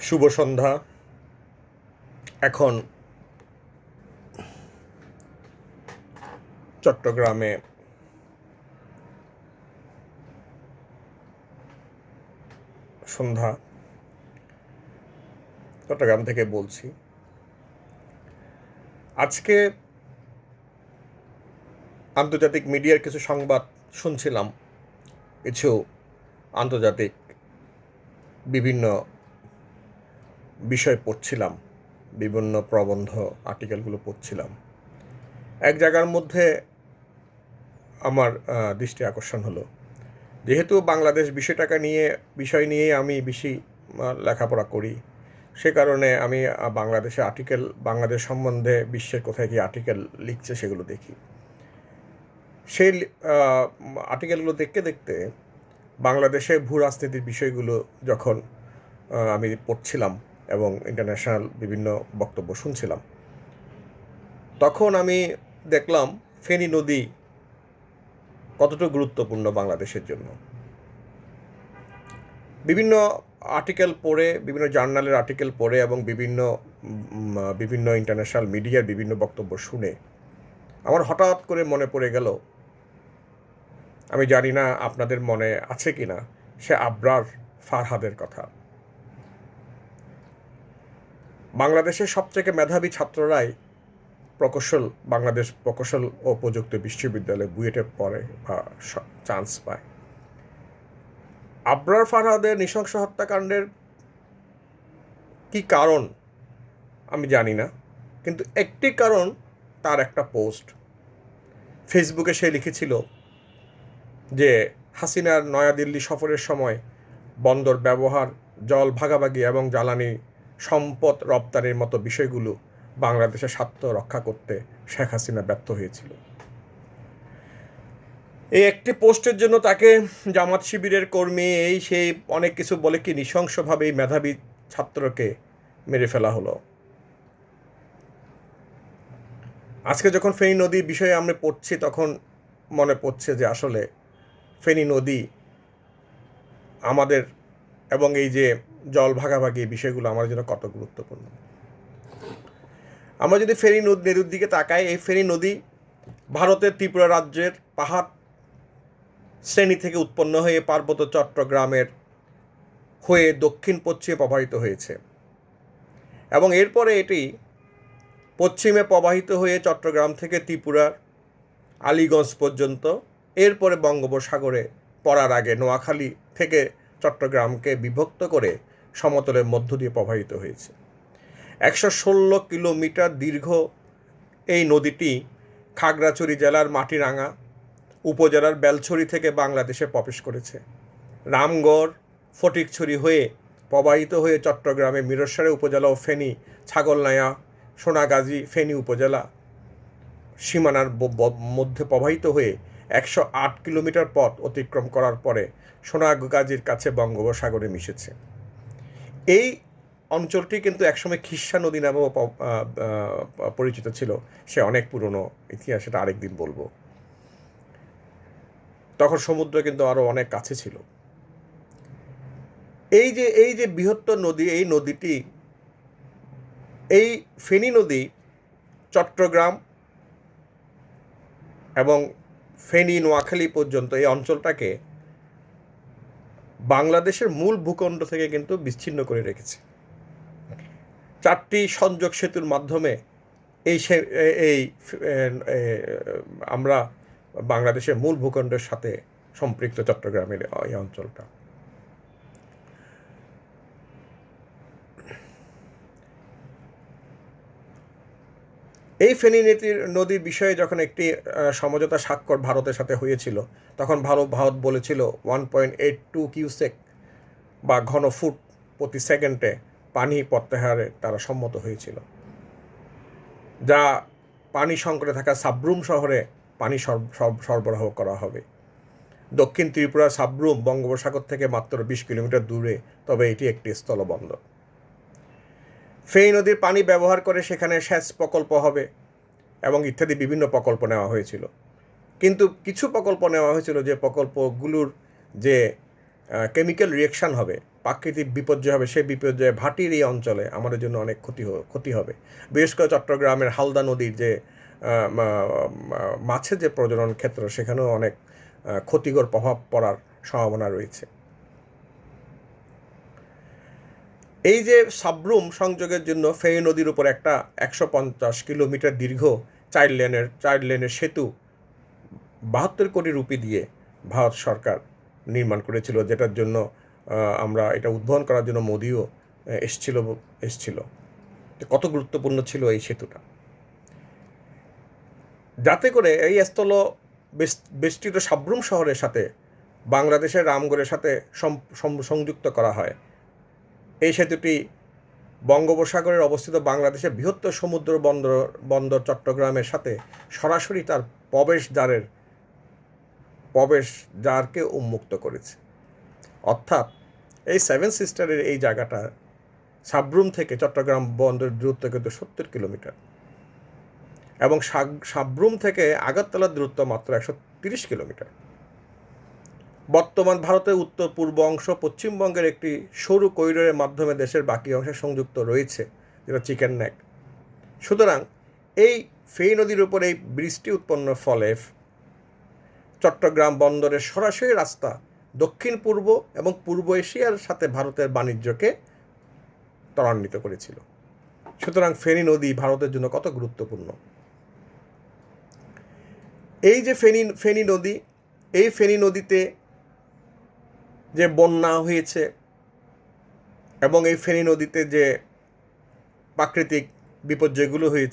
শুভ সন্ধ্যা। এখন চট্টগ্রামে সন্ধ্যা। চট্টগ্রাম থেকে বলছি। আজকে আন্তর্জাতিক মিডিয়ার কিছু সংবাদ শুনছিলাম। কিছু আন্তর্জাতিক বিভিন্ন বিষয় পড়ছিলাম, বিভিন্ন প্রবন্ধ, আর্টিকেলগুলো পড়ছিলাম। এক জায়গার মধ্যে আমার দৃষ্টি আকর্ষণ হলো। যেহেতু বাংলাদেশ বিষয়টাকে নিয়ে, বিষয় নিয়েই আমি বেশি লেখাপড়া করি, সে কারণে আমি বাংলাদেশে আর্টিকেল, বাংলাদেশ সম্বন্ধে বিশ্বের কোথায় কি আর্টিকেল লিখছে সেগুলো দেখি। সেই আর্টিকেলগুলো দেখতে দেখতে বাংলাদেশে ভূ রাজনীতির বিষয়গুলো যখন আমি পড়ছিলাম এবং ইন্টারন্যাশনাল বিভিন্ন বক্তব্য শুনছিলাম। তখন আমি দেখলাম ফেনী নদী কতটা গুরুত্বপূর্ণ বাংলাদেশের জন্য। বিভিন্ন আর্টিকেল পড়ে, বিভিন্ন জার্নালের আর্টিকেল পড়ে এবং বিভিন্ন বিভিন্ন ইন্টারন্যাশনাল মিডিয়ার বিভিন্ন বক্তব্য শুনে আমার হঠাৎ করে মনে পড়ে গেল, আমি জানি না আপনাদের মনে আছে কি না সে আবরার ফারহাদের কথা। বাংলাদেশের সবথেকে মেধাবী ছাত্ররাই প্রকৌশল, বাংলাদেশ প্রকৌশল ও প্রযুক্তি বিশ্ববিদ্যালয়ে বুয়েটে পড়ে বা চান্স পায়। আবরার ফারহাদের নৃশংস হত্যাকাণ্ডের কি কারণ আমি জানি না, কিন্তু একটি কারণ তার একটা পোস্ট। ফেসবুকে সে লিখেছিল যে, হাসিনার নয়াদিল্লি সফরের সময় বন্দর ব্যবহার, জল ভাগাভাগি এবং জ্বালানি সম্পদ রপ্তানির মতো বিষয়গুলো বাংলাদেশের স্বার্থ রক্ষা করতে শেখ হাসিনা ব্যর্থ হয়েছিল। এই একটি পোস্টের জন্য তাকে জামাত শিবিরের কর্মী এই সেই অনেক কিছু বলে কি নৃশংসভাবে এই মেধাবী ছাত্রকে মেরে ফেলা হলো। আজকে যখন ফেনী নদীর বিষয়ে আমরা পড়ছি, তখন মনে পড়ছে যে আসলে ফেনী নদী আমাদের এবং এই যে জল ভাগাভাগি এই বিষয়গুলো আমার জন্য কত গুরুত্বপূর্ণ। আমরা যদি ফেরি নদী নদীর দিকে তাকাই, এই ফেনী নদী ভারতের ত্রিপুরা রাজ্যের পাহাড় শ্রেণি থেকে উৎপন্ন হয়ে পার্বত্য চট্টগ্রামের হয়ে দক্ষিণ পশ্চিমে প্রবাহিত হয়েছে এবং এরপরে এটি পশ্চিমে প্রবাহিত হয়ে চট্টগ্রাম থেকে ত্রিপুরার আলিগঞ্জ পর্যন্ত, এরপরে বঙ্গোপসাগরে পড়ার আগে নোয়াখালী থেকে চট্টগ্রামকে বিভক্ত করে সমতলের মধ্য দিয়ে প্রবাহিত হয়েছে। একশো ষোলো কিলোমিটার দীর্ঘ এই নদীটি খাগড়াছড়ি জেলার মাটিরাঙ্গা উপজেলার বেলছড়ি থেকে বাংলাদেশে প্রবেশ করেছে। রামগড়, ফটিকছড়ি হয়ে প্রবাহিত হয়ে চট্টগ্রামে মিরসরাই উপজেলা ও ফেনী, ছাগলনায়া, সোনাগাজী, ফেনী উপজেলা সীমানার মধ্যে প্রবাহিত হয়ে একশো আট কিলোমিটার পথ অতিক্রম করার পরে সোনাগাজীর কাছে বঙ্গোপসাগরে মিশেছে। এই অঞ্চলটি কিন্তু একসময় খিস্সা নদী নামেও পরিচিত ছিল। সে অনেক পুরনো ইতিহাস সেটা আরেকদিন বলব। তখন সমুদ্র কিন্তু আরও অনেক কাছে ছিল। এই যে এই যে বৃহত্তর নদী, এই নদীটি, এই ফেনী নদী চট্টগ্রাম এবং ফেনী, নোয়াখালী পর্যন্ত এই অঞ্চলটাকে বাংলাদেশের মূল ভূখণ্ড থেকে কিন্তু বিচ্ছিন্ন করে রেখেছে। চারটি সংযোগ সেতুর মাধ্যমে এই এই আমরা বাংলাদেশের মূল ভূখণ্ডের সাথে সম্পৃক্ত চট্টগ্রামের এই অঞ্চলটা। এই ফেনী নীতির নদীর বিষয়ে যখন একটি সমঝোতা স্বাক্ষর ভারতের সাথে হয়েছিল, তখন ভারত ভারত বলেছিল one point eight two cusec বা ঘন ফুট প্রতি সেকেন্ডে পানি প্রত্যাহারে তারা সম্মত হয়েছিল। যা পানি সংকটে থাকা সাবরুম শহরে পানি সর- সর- সরবরাহ করা হবে। দক্ষিণ ত্রিপুরা সাবরুম বঙ্গোপসাগর থেকে মাত্র বিশ কিলোমিটার দূরে, তবে এটি একটি স্থলবন্দর। ফেনী নদীর পানি ব্যবহার করে সেখানে সেচ প্রকল্প হবে এবং ইত্যাদি বিভিন্ন প্রকল্প নেওয়া হয়েছিল। কিন্তু কিছু প্রকল্প নেওয়া হয়েছিল যে প্রকল্পগুলোর যে কেমিক্যাল রিয়েকশান হবে, প্রাকৃতিক বিপর্যয় হবে, সেই বিপর্যয়ে ভাটির এই অঞ্চলে আমাদের জন্য অনেক ক্ষতি ক্ষতি হবে। বিশেষ করে চট্টগ্রামের হালদা নদীর যে মাছের যে প্রজনন ক্ষেত্র, সেখানেও অনেক ক্ষতিকর প্রভাব পড়ার সম্ভাবনা রয়েছে। এই যে সাবরুম সংযোগের জন্য ফেনী নদীর উপর একটা একশো পঞ্চাশ কিলোমিটার দীর্ঘ চার লেনের চার লেনের সেতু বাহাত্তর কোটি রুপি দিয়ে ভারত সরকার নির্মাণ করেছিল, যেটার জন্য আমরা এটা উদ্ভাবন করার জন্য মোদিও এসছিল এসছিল। কত গুরুত্বপূর্ণ ছিল এই সেতুটা? যাতে করে এই স্থল বেষ্টিত সাবরুম শহরের সাথে বাংলাদেশের রামগড়ের সাথে সংযুক্ত করা হয়। এই সেতুটি বঙ্গোপসাগরের অবস্থিত বাংলাদেশের বৃহত্তর সমুদ্র বন্দর বন্দর চট্টগ্রামের সাথে সরাসরি তার প্রবেশ দ্বারের প্রবেশ দ্বারকে উন্মুক্ত করেছে। অর্থাৎ এই সেভেন সিস্টারের এই জায়গাটা সাবরুম থেকে চট্টগ্রাম বন্দরের দূরত্ব কিন্তু সত্তর কিলোমিটার। এবং সাবরুম থেকে আগরতলার দূরত্ব মাত্র একশো তিরিশ কিলোমিটার। বর্তমান ভারতের উত্তর পূর্ব অংশ পশ্চিমবঙ্গের একটি সরু করিডোরের মাধ্যমে দেশের বাকি অংশে সংযুক্ত রয়েছে, যেটা চিকেন ন্যাক সুতরাং, এই ফেই নদীর উপর এই বৃষ্টি উৎপন্ন ফলে চট্টগ্রাম বন্দরের সরাসরি রাস্তা দক্ষিণ পূর্ব এবং পূর্ব এশিয়ার সাথে ভারতের বাণিজ্যকে ত্বরান্বিত করেছিল। সুতরাং ফেনী নদী ভারতের জন্য কত গুরুত্বপূর্ণ? এই যে ফেনী ফেনী নদী, এই ফেনী নদীতে যে বন্যা হয়েছে এবং এই ফেনী নদীতে যে প্রাকৃতিক বিপর্যয়গুলো হয়েছে